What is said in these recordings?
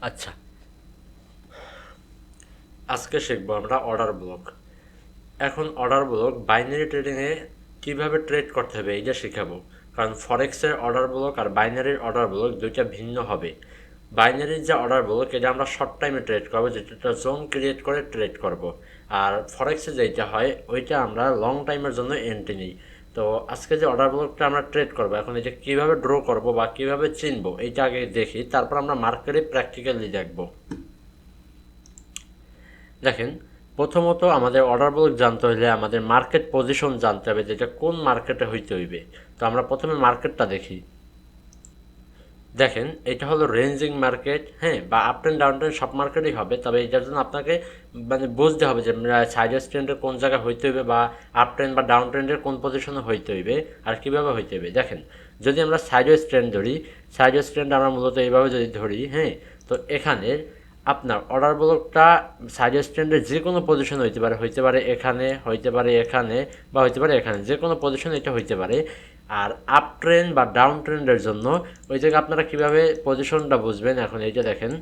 আচ্ছা। আজকে শিখব আমরা অর্ডার ব্লক এখন অর্ডার ব্লক বাইনারি ট্রেডিংয়ে কীভাবে ট্রেড করতে হবে এইটা শেখাবো। কারণ ফরেক্সের অর্ডার ব্লক আর বাইনারির অর্ডার ব্লক দুইটা ভিন্ন হবে। বাইনারির যে অর্ডার ব্লক এটা আমরা শর্ট টাইমে ট্রেড করব, যেটা জোন ক্রিয়েট করে ট্রেড করব। আর ফরেক্সে যেটা হয়, ওইটা আমরা লং টাইমের জন্য এন্ট্রি নিই। তো আজকে যে অর্ডার ব্লকটা আমরা ট্রেড করব, এখন এই যে কীভাবে ড্র করব বা কীভাবে চিনবো, এইটা আগে দেখি, তারপর আমরা মার্কেটে প্র্যাকটিক্যালি দেখব। দেখেন, প্রথমত আমাদের অর্ডার ব্লক জানতে হলে আমাদের মার্কেট পজিশন জানতে হবে যেটা কোন মার্কেটে হইতে হইবে। তো আমরা প্রথমে মার্কেটটা দেখি। দেখেন, এটা হলো রেঞ্জিং মার্কেট হ্যাঁ বা আপ অ্যান্ড ডাউন ট্রেন্ড সব মার্কেটই হবে, তবে এটার জন্য আপনাকে মানে বুঝতে হবে যে সাইডের ট্রেন্ডের কোন জায়গায় হইতে হইবে বা আপ ট্রেন্ড বা ডাউন ট্রেন্ডের কোন পজিশনে হইতে হইবে, আর কীভাবে হইতে হইবে। দেখেন, যদি আমরা সাইডওয়েজ ট্রেন্ড ধরি সাইডওয়েজ ট্রেন্ড আমরা মূলত এইভাবে যদি ধরি হ্যাঁ তো এখানে আপনার অর্ডার ব্লকটা সাইডওয়েজ ট্রেন্ডের যে কোনো পজিশন হইতে পারে হইতে পারে এখানে, হইতে পারে এখানে বা হইতে পারে এখানে, যে কোনো পজিশন এটা হইতে পারে। আর আপ ট্রেন্ড বা ডাউন ট্রেন্ডের জন্য ওই জায়গায় আপনারা কীভাবে পজিশনটা বুঝবেন? এখন এই যে দেখেন।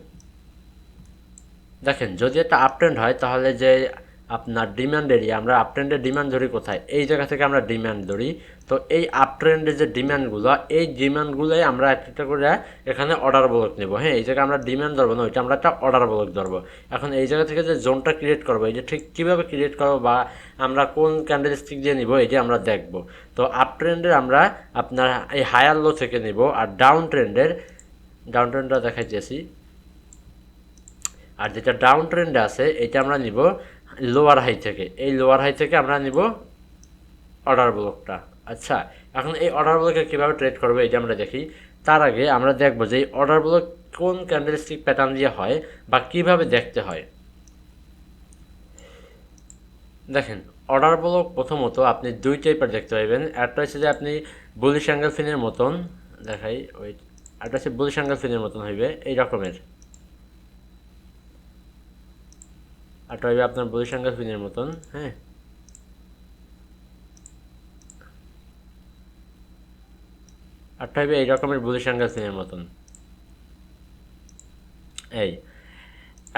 দেখেন, যদি একটা আপ ট্রেন্ড হয়, তাহলে যে আপনার ডিমান্ড এরিয়া আমরা আপ ট্রেন্ডের ডিমান্ড ধরি কোথায়? এই জায়গা থেকে আমরা ডিমান্ড ধরি। তো এই আপ ট্রেন্ডের যে ডিমান্ডগুলো এই ডিমান্ডগুলোই আমরা একটা করে এখানে অর্ডার ব্লক নেব। হ্যাঁ এই জায়গায় আমরা ডিমান্ড ধরবো না, ওইটা আমরা একটা অর্ডার ব্লক ধরবো। এখন এই জায়গা থেকে যে জোনটা ক্রিয়েট করব, এই যে ঠিক কীভাবে ক্রিয়েট করব বা আমরা কোন ক্যান্ডেলস্টিক দিয়ে নিব এটা আমরা দেখব। তো আপ ট্রেন্ডের আমরা আপনার এই হায়ার লো থেকে নিব আর ডাউন ট্রেন্ডের ডাউন ট্রেন্ডটা দেখাইতেছি। আর যেটা ডাউন ট্রেন্ডে আছে এটা আমরা নিব লোয়ার হাই থেকে। এই লোয়ার হাই থেকে আমরা নিব অর্ডার ব্লকটা আচ্ছা এখন এই অর্ডার ব্লকে কীভাবে ট্রেড করব এটা আমরা দেখি, তার আগে আমরা দেখব যে এই অর্ডার ব্লক কোন ক্যান্ডেলস্টিক প্যাটার্ন দিয়ে হয় বা কীভাবে দেখতে হয়। দেখেন অর্ডার ব্লক প্রথমত আপনি দুই টাইপের দেখতে পাইবেন। একটা হচ্ছে যে আপনি বুলিশ অ্যাঙ্গেল ফিনের মতন, দেখাই ওই একটা হচ্ছে বুলিশ অ্যাঙ্গেল ফিনের মতন হইবে, এই রকমের। আরটা হইবে আপনার অ্যাঙ্গেল ফিনের মতন হ্যাঁ? আরটা হইবে এই রকমের অ্যাঙ্গেল ফিনের মতন। এই,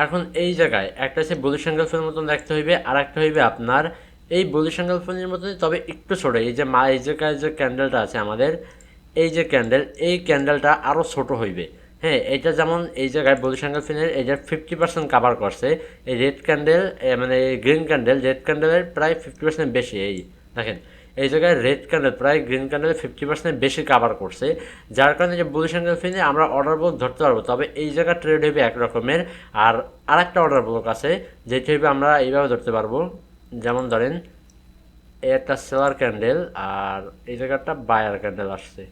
এখন এই জায়গায় একটা হচ্ছে অ্যাঙ্গেল ফিনের মতন দেখতে হইবে আর একটা হইবে আপনার এই অ্যাঙ্গেল ফিনের মতনই, তবে একটু ছোট, এই যে মা, এই জায়গায় যে ক্যান্ডেলটা আছে আমাদের, এই যে ক্যান্ডেল এই ক্যান্ডেলটা আরও ছোট হইবে। হ্যাঁ এটা যেমন এই জায়গায় বলি সংখ্যা ফিনের, এটা ফিফটি পার্সেন্ট কাভার করছে। এই রেড ক্যান্ডেল মানে গ্রিন ক্যান্ডেল রেড ক্যান্ডেলের প্রায় ফিফটি পার্সেন্ট বেশি এই, দেখেন। এই জায়গায় রেড ক্যান্ডেল প্রায় গ্রিন ক্যান্ডেল ফিফটি পার্সেন্ট বেশি কাভার করছে। যার কারণে যে বুলি সংখ্যা ফিনে, আমরা অর্ডার ব্লক ধরতে পারব। তবে এই জায়গায় ট্রেড হইবে এক রকমের। আর আরেকটা অর্ডার ব্লক আছে, যেটি হইবে আমরা এইভাবে ধরতে পারব। যেমন ধরেন একটা সেলার ক্যান্ডেল আর এই জায়গাটা বায়ার ক্যান্ডেল আসছে।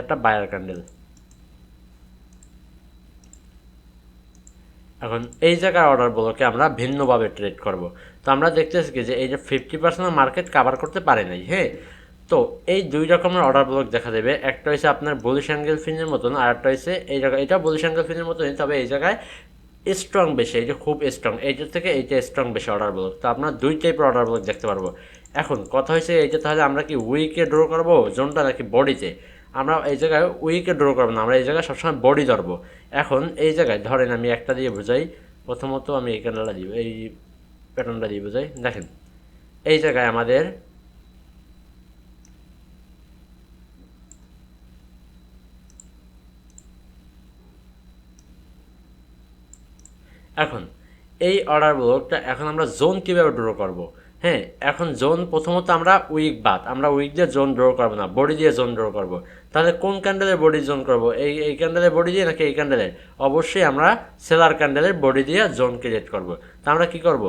একটা বায়ার ক্যান্ডেল এখন এই জায়গার অর্ডার ব্লকে আমরা ভিন্নভাবে ট্রেড করব। তো আমরা দেখতেছি কি যে এই যে ফিফটি পার্সেন্ট মার্কেট কাভার করতে পারে নাই হ্যাঁ? তো এই দুই রকমের অর্ডার ব্লক দেখা দেবে। একটা হচ্ছে আপনার বলিশ অ্যাঙ্গেল ফিনের মতন, আর একটা হচ্ছে এই জায়গায়, এটা বলিশ অ্যাঙ্গেল ফিনের মতনই, তবে এই জায়গায় স্ট্রং বেশি, এই যে খুব স্ট্রং এইটার থেকে এইটা স্ট্রং বেশি অর্ডার ব্লক তো আপনার দুই টাইপের অর্ডার ব্লক দেখতে পারব। এখন কথা হয়েছে এইটা তাহলে আমরা কি উইকে ড্র করব, জোনটা নাকি বডিতে আমরা এই জায়গায় উইকে ড্র করব না, আমরা এই জায়গায় সবসময় বডি ধরবো। এখন এই জায়গায় ধরেন আমি একটা দিয়ে বোঝাই, প্রথমত আমি এই ক্যান্ডেলটা দিব এই প্যাটার্নটা দিয়ে বোঝাই। দেখেন, এই জায়গায় আমাদের এখন এই অর্ডার ব্লকটা এখন আমরা জোন কীভাবে ড্র করব? হ্যাঁ এখন জোন প্রথমত আমরা উইক বাদ, আমরা উইক দিয়ে জোন ড্র করব না বডি দিয়ে জোন ড্র করব। তাহলে কোন ক্যান্ডেলের বডি জোন করব, এই এই ক্যান্ডেলের বডি দিয়ে নাকি এই ক্যান্ডেলের অবশ্যই আমরা সেলার ক্যান্ডেলের বডি দিয়ে জোন ক্রিয়েট করব। তা আমরা কী করব?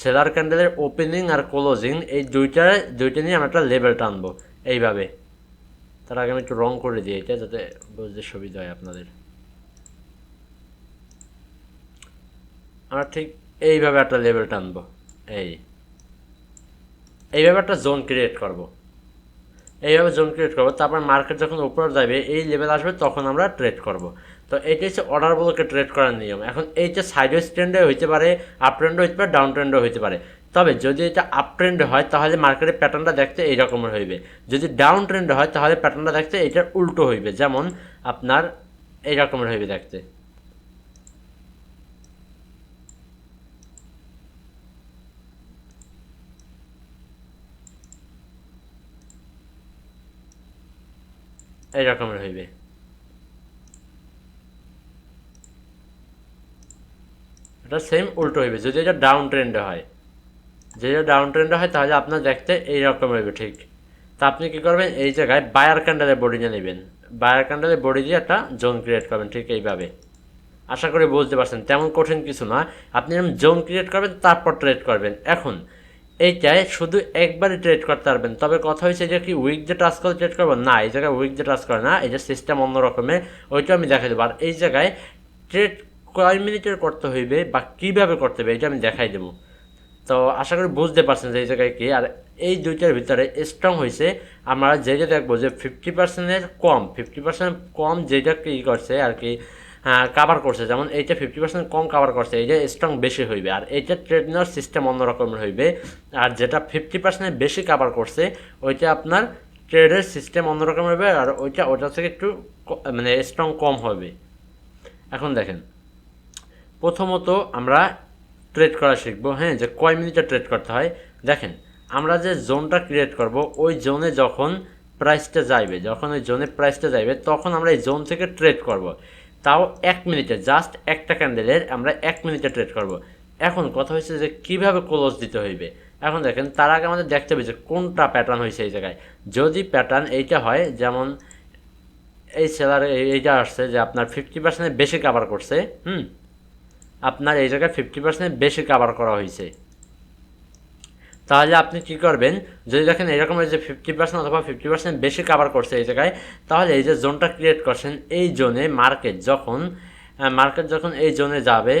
সেলার ক্যান্ডেলের ওপেনিং আর ক্লোজিং এই দুইটা দুইটা নিয়ে আমরা একটা লেভেল টানবো, এইভাবে। তার আগে আমি একটু রং করে দিই এটা, যাতে বুঝতে সুবিধা হয় আপনাদের। আমরা ঠিক এইভাবে একটা লেভেল টানবো, এই। এইভাবে একটা জোন ক্রিয়েট করব। এইভাবে জোন ক্রিয়েট করব, তারপর মার্কেট যখন উপরে যাবে, এই লেভেল আসবে, তখন আমরা ট্রেড করব। তো এইটা হচ্ছে অর্ডার ট্রেড করার নিয়ম। এখন এই যে সাইডওয়েজ ট্রেন্ডে হইতে পারে আপ ট্রেন্ডও হইতে পারে ডাউন ট্রেন্ডও হইতে পারে। তবে যদি এটা আপ ট্রেন্ডে হয়, তাহলে মার্কেটের প্যাটার্নটা দেখতে এই রকমের হইবে। যদি ডাউন ট্রেন্ডে হয়, তাহলে প্যাটার্নটা দেখতে এটার উল্টো হইবে। যেমন আপনার এই রকমের হইবে দেখতে। এই রকমের হইবে। এটা সেম উল্টো হইবে। যদি এটা ডাউন ট্রেন্ডে হয়। যদি এটা ডাউন ট্রেন্ডে হয়, তাহলে আপনার দেখতে এই রকম হইবে, ঠিক। তা আপনি কি করবেন? এই জায়গায় বায়ার ক্যান্ডেলের বডি নিয়ে নেবেন। বায়ার ক্যান্ডেলের বডি দিয়ে একটা জোন ক্রিয়েট করবেন, ঠিক এইভাবে। আশা করি বুঝতে পারছেন। তেমন কঠিন কিছু না। আপনি এরকম জোন ক্রিয়েট করবেন, তারপর ট্রেড করবেন। এখন এইটায় শুধু একবারই ট্রেড করতে পারবেন। তবে কথা হয়েছে যে কি উইক যে টাচ করে ট্রেড করব না, এই জায়গায় উইক যে টাচ করে না, এই যে সিস্টেম অন্য রকমের ওইটা আমি দেখাই দেবো। আর এই জায়গায় ট্রেড কয় মিনিটের করতে হইবে বা কীভাবে করতে হবে এটা আমি দেখাই দেবো। তো আশা করি বুঝতে পারছেন যে এই জায়গায় কি। আর এই দুইটার ভিতরে স্ট্রং হয়েছে আমরা যেটা দেখব যে ফিফটি পার্সেন্টের কম ফিফটি পার্সেন্ট কম যেটা কি করছে আর কি কাভার করছে। যেমন এইটা ফিফটি পার্সেন্ট কম কাভার করছে এইটা স্ট্রং বেশি হইবে। আর এইটা ট্রেড সিস্টেম অন্যরকমের হইবে, আর যেটা ফিফটি পার্সেন্ট বেশি কাভার করছে, ওইটা আপনার ট্রেডের সিস্টেম অন্যরকম হবে আর ওইটা ওটা থেকে একটু মানে স্ট্রং কম হবে। এখন দেখেন, প্রথমত আমরা ট্রেড করা শিখব হ্যাঁ যে কয় মিনিটে ট্রেড করতে হয়। দেখেন, আমরা যে জোনটা ক্রিয়েট করব, ওই জোনে যখন প্রাইসটা যাইবে, যখন ওই জোনে প্রাইসটা যাইবে, তখন আমরা এই জোন থেকে ট্রেড করব। তাও এক মিনিটে জাস্ট একটা ক্যান্ডেলের আমরা এক মিনিটে ট্রেড করব। এখন কথা হচ্ছে যে কীভাবে ক্লোজ দিতে হইবে? এখন দেখেন, তার আগে আমাদের দেখতে হবে যে কোনটা প্যাটার্ন হয়েছে এই জায়গায়। যদি প্যাটার্ন এইটা হয়, যেমন এই সেলার এইটা আসছে যে আপনার ফিফটি পার্সেন্টের বেশি কাভার করছে, হুম? আপনার এই জায়গায় ফিফটি পার্সেন্ট বেশি কাভার করা হয়েছে তাহলে আপনি কি করবেন? যদি দেখেন এরকম যে ফিফটি পার্সেন্ট অথবা ফিফটি পার্সেন্ট বেশি কাভার করছে এই জায়গায়, তাহলে এই যে জোনটা ক্রিয়েট করছেন, এই জোনে মার্কেট যখন মার্কেট যখন এই জোনে যাবে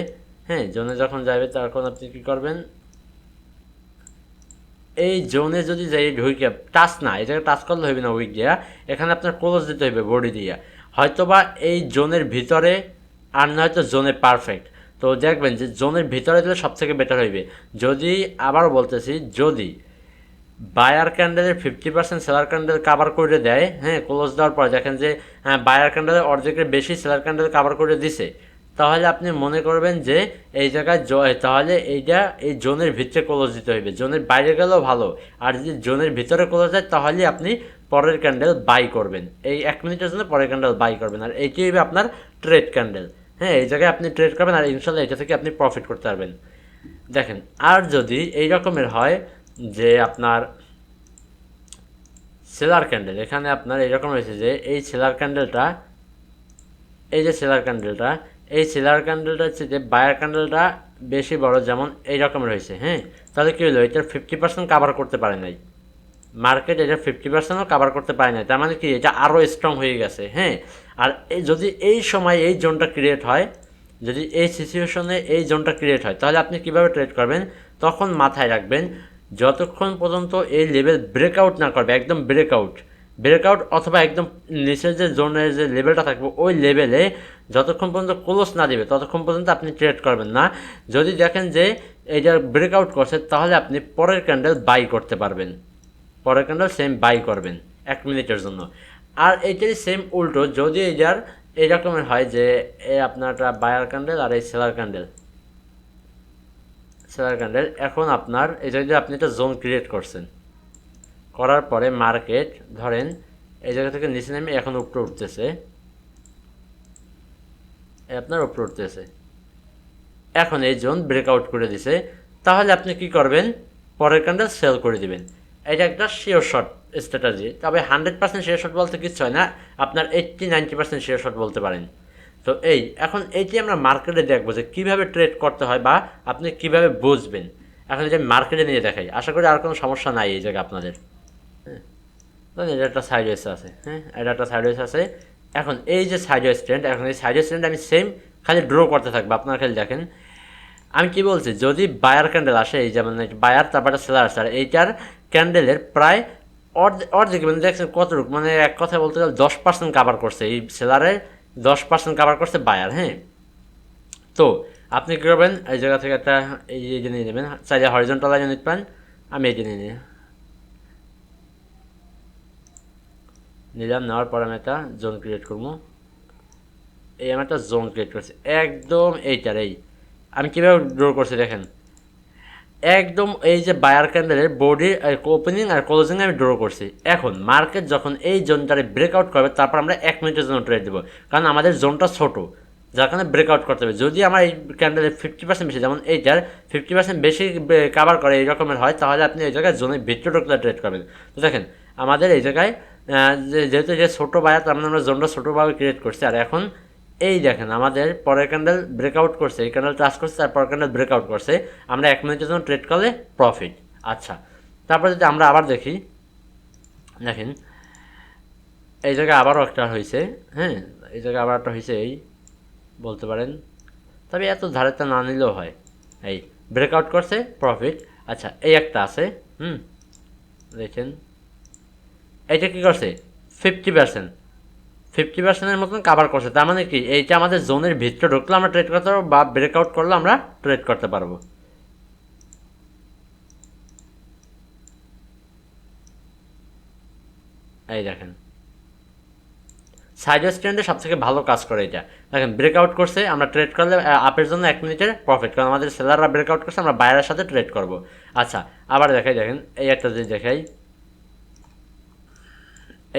হ্যাঁ জোনে যখন যাবে, তখন আপনি কি করবেন? এই জোনে যদি যাই, ঢুকে টাচ না এটাকে টাচ করলে হইবে না উইক দিয়া, এখানে আপনার ক্লোজ দিতে হইবে বডি দিয়া। হয়তোবা এই জোনের ভিতরে, আর নয়তো জোনে পারফেক্ট তো দেখবেন যে জোনের ভিতরে দিলে সব থেকে বেটার হইবে। যদি আবার বলতেছি, যদি buyer ক্যান্ডেলের fifty percent seller candle cover করে দেয় হ্যাঁ ক্লোজ দেওয়ার পর দেখেন যে হ্যাঁ বায়ার ক্যান্ডেলের অর্ধেকের বেশি সেলার ক্যান্ডেল কাভার করে দিছে, তাহলে আপনি মনে করবেন যে এই জায়গায় তাহলে এইটা এই জোনের ভিতরে ক্লোজ দিতে হইবে। জোনের বাইরে গেলেও ভালো। আর যদি জোনের ভিতরে ক্লোজ যায় তাহলে আপনি পরের ক্যান্ডেল বাই করবেন। এই এক মিনিটের জন্য পরের ক্যান্ডেল বাই করবেন। আর এইটি হইবে আপনার ট্রেড ক্যান্ডেল হ্যাঁ এই জায়গায় আপনি ট্রেড করবেন আর ইনশাল্লাহ এটা থেকে আপনি প্রফিট করতে পারবেন। দেখেন, আর যদি এই রকমের হয় যে আপনার সেলার ক্যান্ডেল এখানে আপনার এরকম রয়েছে যে এই সেলার ক্যান্ডেলটা এই যে সেলার ক্যান্ডেলটা এই সেলার ক্যান্ডেলটা হচ্ছে যে বায়ার ক্যান্ডেলটা বেশি বড় যেমন এই রকমের রয়েছে হ্যাঁ? তাহলে কী হলো? এটার ফিফটি পার্সেন্ট কাভার করতে পারে নাই। মার্কেট এটা ফিফটি পার্সেন্টও কাভার করতে পারে নাই। তার মানে কি? এটা আরও স্ট্রং হয়ে গেছে হ্যাঁ? আর যদি এই সময় এই জোনটা ক্রিয়েট হয়, যদি এই সিচুয়েশনে এই জোনটা ক্রিয়েট হয়, তাহলে আপনি কীভাবে ট্রেড করবেন? তখন মাথায় রাখবেন, যতক্ষণ পর্যন্ত এই লেভেল ব্রেকআউট না করবে, একদম ব্রেকআউট ব্রেকআউট অথবা একদম নিচের যে জোনের যে লেভেলটা থাকবে, ওই লেভেলে যতক্ষণ পর্যন্ত ক্লোজ না দেবে, ততক্ষণ পর্যন্ত আপনি ট্রেড করবেন না। যদি দেখেন যে এটা ব্রেকআউট করছে, তাহলে আপনি পরের ক্যান্ডেল বাই করতে পারবেন। পরের ক্যান্ডেল সেম বাই করবেন, এক মিনিটের জন্য। আর এইটারই সেম উল্টো। যদি এটার এই রকমের হয় যে এই আপনার বায়ার ক্যান্ডেল আর এই সেলার ক্যান্ডেল সেলার ক্যান্ডেল এখন আপনার, এটা যদি আপনি একটা জোন ক্রিয়েট করছেন, করার পরে মার্কেট ধরেন, এই জায়গা থেকে নিচে নেমে এখন উপরে উঠতেছে। এই আপনার উপরে উঠতেছে। এখন এই জোন ব্রেকআউট করে দিছে। তাহলে আপনি কি করবেন? পরের ক্যান্ডেল সেল করে দিবেন। এটা একটা শিওর শট স্ট্র্যাটাজি তবে হান্ড্রেড পার্সেন্ট শিওর শট বলতে কিছু হয় না, আপনার eighty ninety percent sure shot বলতে পারেন। তো এই, এখন এইটি আমরা মার্কেটে দেখব যে কীভাবে ট্রেড করতে হয় বা আপনি কীভাবে বুঝবেন। এখন এটা মার্কেটে নিয়ে দেখাই, আশা করি আর কোনো সমস্যা নাই এই জায়গায় আপনাদের। হ্যাঁ এটা একটা সাইডওয়েজ আছে হ্যাঁ এটা একটা সাইডওয়েজ আছে। এখন এই যে সাইডওয়েজ ট্রেন্ড এখন এই সাইডওয়েজ ট্রেন্ড আমি সেম খালি ড্র করতে থাকব, আপনারা খালি দেখেন। আমি কি বলছি, যদি বায়ার ক্যান্ডেল আসে, এই যেমন বায়ার তারপরে সেলার আসে আর এইটার ক্যান্ডেলের প্রায় অর্ধেক মানে দেখছেন কতটুকু? মানে এক কথা বলতে গেলে দশ পার্সেন্ট কাভার করছে এই সেলারের দশ পার্সেন্ট কাভার করছে বায়ার হ্যাঁ? তো আপনি কী করবেন? এই জায়গা থেকে একটা এই এই যে নিয়ে নেবেন চাইলে হরিজন্টাল লাইনে নিতে পারেন, আমি এই যে নিয়ে নিই নিলাম, নেওয়ার পর আমি একটা জোন ক্রিয়েট করব। এই আমি একটা জোন ক্রিয়েট করছি। একদম এইটার, এই। আমি কীভাবে ড্র করছি দেখেন? একদম এই যে বায়ার ক্যান্ডেলের বডি ওপেনিং আর ক্লোজিং আমি ড্র করছি। এখন মার্কেট যখন এই জোনটারে ব্রেকআউট করবে, তারপর আমরা এক মিনিটের জন্য ট্রেড দেবো। কারণ আমাদের জোনটা ছোটো, যার কারণে ব্রেকআউট করতে হবে। যদি আমার এই ক্যান্ডেলের ফিফটি পার্সেন্ট বেশি, যেমন এইটার ফিফটি পার্সেন্ট বেশি কাভার করে এই রকমের হয়, তাহলে আপনি এই জায়গায় জোনের ভিতরে ঢুকলে ট্রেড করবেন। তো দেখেন, আমাদের এই জায়গায় যেহেতু যে ছোটো বায়ার তার মানে আমরা জোনটা ছোটোভাবে ক্রিয়েট করছি। আর এখন এই দেখেন, আমাদের পরের ক্যান্ডেল ব্রেকআউট করছে, এই ক্যান্ডেল টাচ করছে আর পরের ক্যান্ডেল ব্রেকআউট করছে। আমরা এক মিনিটের জন্য ট্রেড করলে প্রফিট আচ্ছা তারপর যদি আমরা আবার দেখি, দেখেন, এই জায়গায় আবারও একটা হয়েছে হ্যাঁ এই জায়গায় আবার একটা হয়েছে, এই বলতে পারেন, তবে এত ধারেটা না নিলেও হয়। এই ব্রেকআউট করছে প্রফিট আচ্ছা এই একটা আছে, হুম, দেখেন, এইটা কি করছে? ফিফটি পার্সেন্ট ফিফটি পার্সেন্টের মতন কাভার করছে। তার মানে কি? এইটা আমাদের জোনের ভিতরে ঢুকলে আমরা ট্রেড করতে পারব বা ব্রেকআউট করলে আমরা ট্রেড করতে পারব। এই দেখেন। সাইড স্ট্যান্ডে সব থেকে ভালো কাজ করে এটা। দেখেন ব্রেকআউট করছে, আমরা ট্রেড করলে আপের জন্য এক মিনিটের প্রফিট কারণ আমাদের সেলাররা ব্রেকআউট করছে, আমরা বাইরের সাথে ট্রেড করব। আচ্ছা আবার দেখাই, দেখেন, এই একটা যদি দেখাই।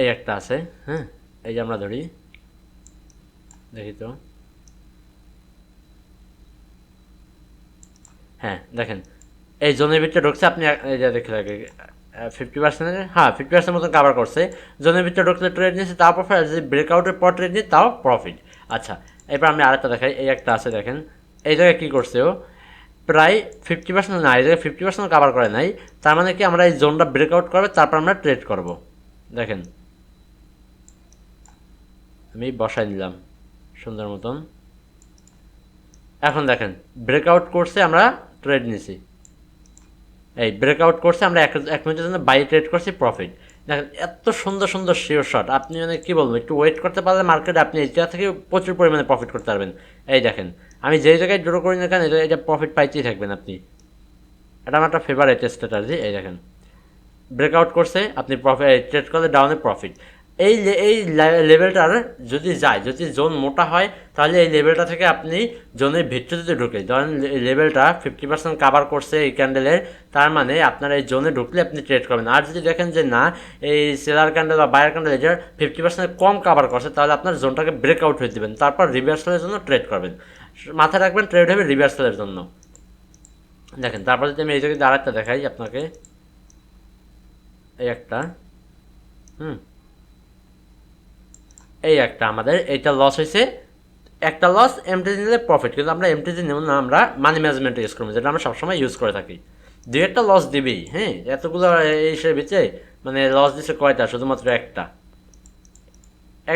এই একটা আছে হ্যাঁ? এই যে আমরা ধরি দেখি তো হ্যাঁ দেখেন। এই জোনের ভিতরে ঢুকছে, আপনি দেখে থাকে ফিফটি পার্সেন্টের হ্যাঁ ফিফটি পার্সেন্ট মতন কাভার করছে। জোনের ভিতরে ঢুকলে ট্রেড নিয়েছে তাও প্রফিট যদি ব্রেকআউটের পর ট্রেড নিয়ে তাও প্রফিট আচ্ছা এবার আমি আরেকটা দেখাই, এই একটা আছে, দেখেন। এই জায়গায় কী করছে ও? প্রায় ফিফটি পার্সেন্ট না, এই জায়গায় ফিফটি পার্সেন্ট কাভার করে নাই। তার মানে কি আমরা এই জোনটা ব্রেকআউট করবে, তারপর আমরা ট্রেড করব। দেখেন। আমি বসাই নিলাম সুন্দর মতন। এখন দেখেন ব্রেকআউট করছে আমরা ট্রেড নিছি। এই ব্রেকআউট করছে আমরা এক এক মিনিটের জন্য বাই ট্রেড করছি প্রফিট দেখেন, এত সুন্দর সুন্দর শিওর শট আপনি মানে কী বলব, একটু ওয়েট করতে পারলে মার্কেটে আপনি এই জায়গা থেকে প্রচুর পরিমাণে প্রফিট করতে পারবেন। এই দেখেন, আমি যেই জায়গায় ড্র করি না কেন এটা এটা প্রফিট পাইতেই থাকবেন আপনি। এটা আমার একটা ফেভারিট স্ট্র্যাটাজি এই দেখেন। ব্রেকআউট করছে আপনি প্রফিট ট্রেড করলে ডাউনে প্রফিট এই এই লেভেলটার যদি যায়, যদি জোন মোটা হয়, তাহলে এই লেভেলটা থেকে আপনি জোনের ভিতরে যদি ঢুকে ধরেন লেভেলটা ফিফটি পার্সেন্ট কাভার করছে এই ক্যান্ডেলের তার মানে আপনার এই জোনে ঢুকলে আপনি ট্রেড করবেন। আর যদি দেখেন যে না, এই সেলার ক্যান্ডেল বা বায়ার ক্যান্ডেল এটার ফিফটি পার্সেন্ট কম কাভার করছে, তাহলে আপনার জোনটাকে ব্রেকআউট হয়ে দেবেন, তারপর রিভার্সালের জন্য ট্রেড করবেন। মাথায় রাখবেন ট্রেড হবে রিভার্সালের জন্য। দেখেন, তারপর যদি আমি এই জায়গায় আরেকটা দেখাই আপনাকে, এই একটা, হুম। এই একটা আমাদের, এইটা লস হয়েছে একটা লস এমটিজি নিলে প্রফিট কিন্তু আমরা এমটিজি নেব না, আমরা মানি ম্যানেজমেন্ট ইউজ করব, যেটা আমরা সবসময় ইউজ করে থাকি। দু একটা লস দিবেই হ্যাঁ? এতগুলো এই সে বিচে মানে লস দিচ্ছে কয়টা? শুধুমাত্র একটা।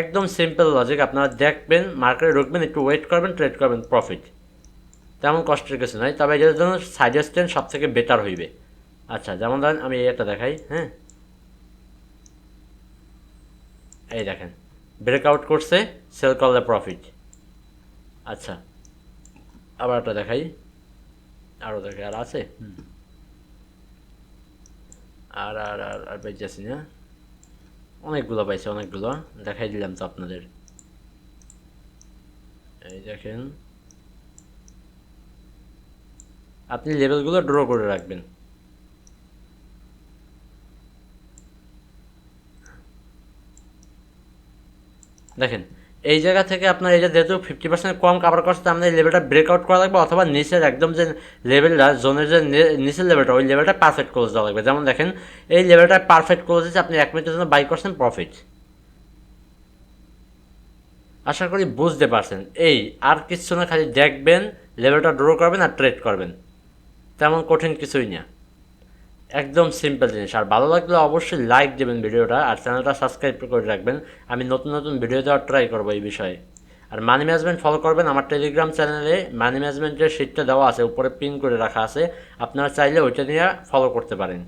একদম সিম্পল লজিক আপনারা দেখবেন মার্কেটে ঢুকবেন, একটু ওয়েট করবেন ট্রেড করবেন প্রফিট তেমন কষ্টের কিছু নয় তবে এটার জন্য সাজেস্টেন সব থেকে বেটার হইবে। আচ্ছা যেমন ধরেন আমি একটা দেখাই হ্যাঁ? এই দেখেন। ব্রেকআউট করছে সেল করলে প্রফিট আচ্ছা আবার একটা দেখাই। আরও দেখে, আর আছে। আর আর আর আর পাইতেছি না। অনেকগুলো পাইছে, অনেকগুলো। দেখাই দিলাম তো আপনাদের। এই দেখেন। আপনি লেভেলগুলো ড্র করে রাখবেন। দেখেন, এই জায়গা থেকে আপনার এটা যেহেতু ফিফটি পার্সেন্ট কম কাভার করছে, তার মানে এই লেভেলটা ব্রেকআউট করা লাগবে অথবা নিচের একদম যে লেভেলটা জোনের যে নিচের লেভেলটা ওই লেভেলটা পারফেক্ট ক্লোজ দেওয়া লাগবে। যেমন দেখেন, এই লেভেলটা পারফেক্ট ক্লোজ দিচ্ছে আপনি এক মিনিটের জন্য বাই করছেন প্রফিট আশা করি বুঝতে পারছেন। এই, আর কিছু না, খালি দেখবেন লেভেলটা ড্র করবেন আর ট্রেড করবেন। তেমন কঠিন কিছুই না। একদম সিম্পল জিনিস। আর ভালো লাগলে অবশ্যই লাইক দেবেন ভিডিওটা আর চ্যানেলটা সাবস্ক্রাইব করে রাখবেন। আমি নতুন নতুন ভিডিও দেওয়ার ট্রাই করব এই বিষয়ে। আর মানি ম্যানেজমেন্ট ফলো করবেন আমার টেলিগ্রাম চ্যানেলে মানি ম্যানেজমেন্টের শিটটা দেওয়া আছে, উপরে পিন করে রাখা আছে। আপনারা চাইলে ওইটা নিয়ে ফলো করতে পারেন।